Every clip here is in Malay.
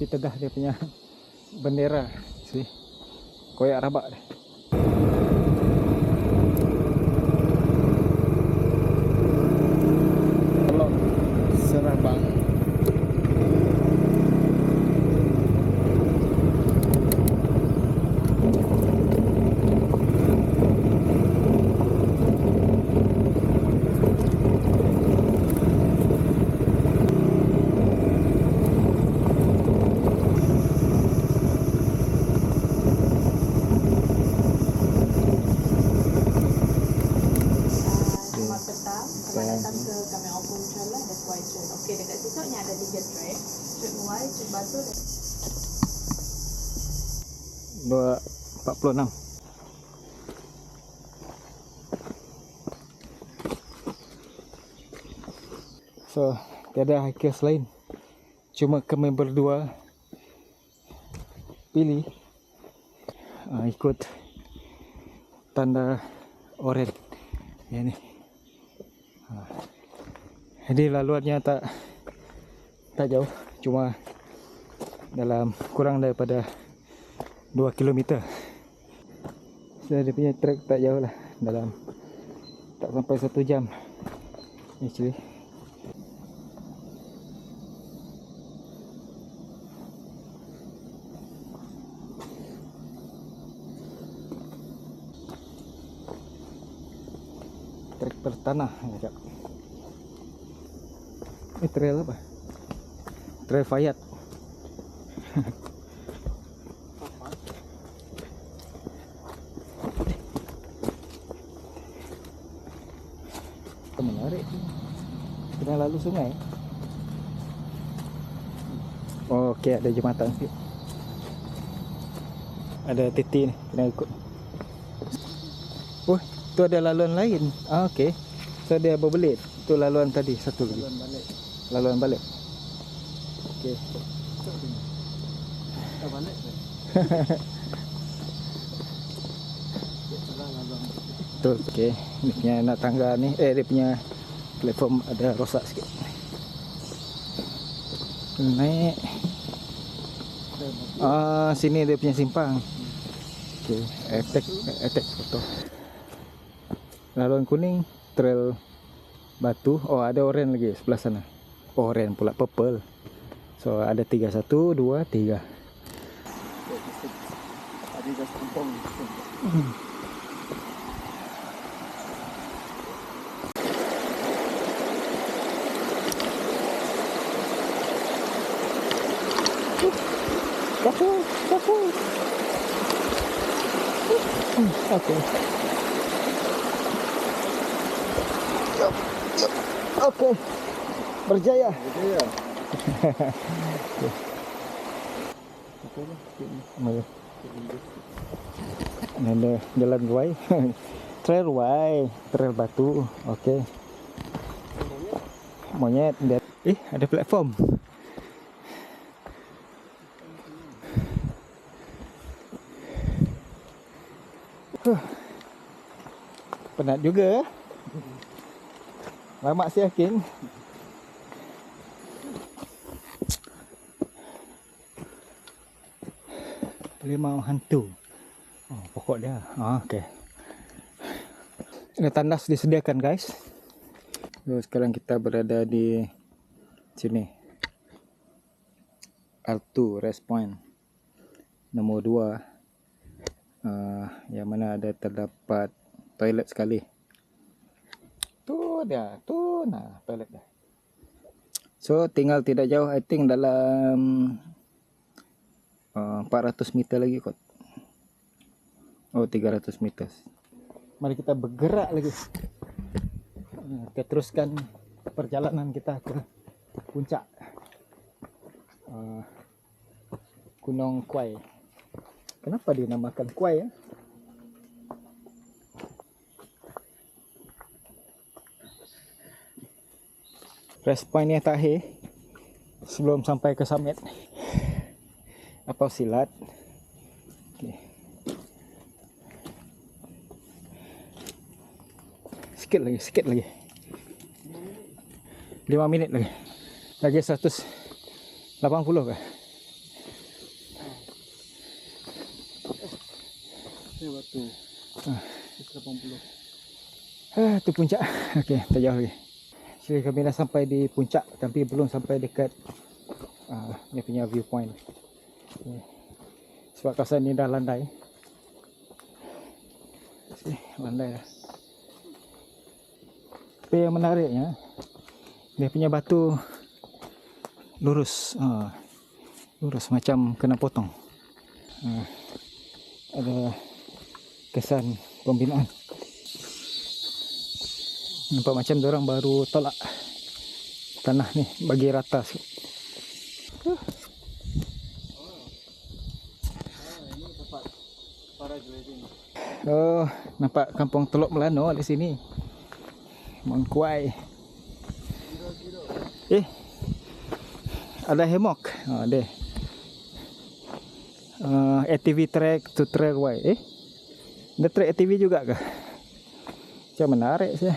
di tengah dia punya bendera. See? Koyak rabak dia. Why trail. Okey, dekat situ ni ada tiga trail. Trail Y, trail batu dan Dua empat puluh enam. So, tiada hikers lain. Cuma kami berdua pilih uh, ikut tanda oren. Ya ni. Jadi laluannya tak tak jauh, cuma dalam kurang daripada 2 km. So dia punya trek tak jauh lah dalam tak sampai 1 jam. Actually. Trek bertanah macam. Ini trail apa? Trail Fayat. Menarik. Kena lalu sungai. Oh, okey ada jembatan sikit. Ada titi ni, kena ikut. Oh, tu ada laluan lain. Ah, okey. So dia berbelit. Tu laluan tadi satu lagi. Laluan balik. Laluan balik. Okey. Tak balik? Betul. Okey. Ni punya nak tangga ni, eh dia punya platform ada rosak sikit. Naik. Ah, sini dia punya simpang. Okey, attack attack foto. Laluan kuning trail batu. Oh, ada oren lagi sebelah sana. Oren pula purple. So ada tiga satu dua tiga. Ada just kampung. Careful. Hmm, Okay. Yup, yup. Okay. Berjaya. Ya? Mari. Ini ada jalan Y. trail Y, trail batu. Okey. Monyet dia. Eh, ada platform. Huh. Penat juga. eh. Lama sih yakin. Limau hantu. Oh, pokok dia. Ah, okey. Ini tandas disediakan, guys. So, sekarang kita berada di sini. R2 rest point nombor 2 uh, yang mana ada terdapat toilet sekali. Tu dia, tu nah toilet dia. So tinggal tidak jauh I think dalam uh, 400 meter lagi kot. Oh 300 meter. Mari kita bergerak lagi. Kita teruskan perjalanan kita ke puncak uh, Gunung Kuai. Kenapa dinamakan Kuai ya? Yang terakhir sebelum sampai ke summit. kapal silat. Okay. Sikit lagi, sikit lagi. 5 minit lagi. Lagi 180 ke? Ah. Ah, tu puncak. Okey, tak jauh lagi. Jadi kami dah sampai di puncak tapi belum sampai dekat uh, dia punya viewpoint. Sebab kawasan ni dah landai. Si, landai dah. Tapi yang menariknya dia punya batu lurus. Ah, lurus macam kena potong. Ah, ada kesan pembinaan. Nampak macam orang baru tolak tanah ni bagi rata tempat paragliding. Oh, nampak kampung Teluk Melano di sini. Mount Kuai. Eh. Ada hammock. Ha, ada. Uh, ATV track to trail way. Eh. Ada track ATV juga ke? Macam menarik sih.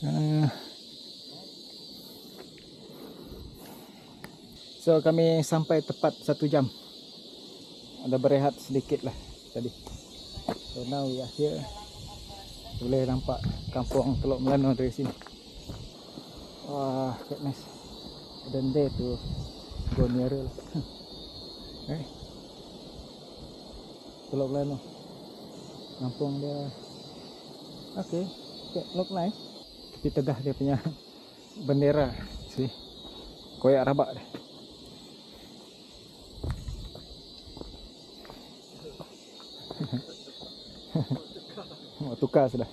Uh, so kami sampai tepat satu jam. Ada berehat sedikit lah tadi. So now we are here. Boleh nampak kampung Teluk Melano dari sini. Wah, quite nice. Dan there to go nearer lah. eh. Teluk Melano. Kampung dia. Okay. okay. Look nice. Tapi tegah dia punya bendera. See. Koyak rabak dia. Oh, tukar sudah.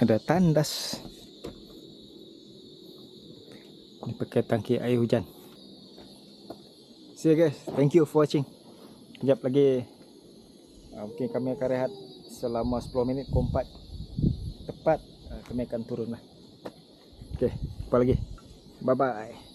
Ada tandas. Ini pakai tangki air hujan. See you guys. Thank you for watching. Sekejap lagi. Uh, mungkin kami akan rehat selama 10 minit. Kompat tepat uh, kami akan turun lah. Okay. Jumpa lagi. Bye bye.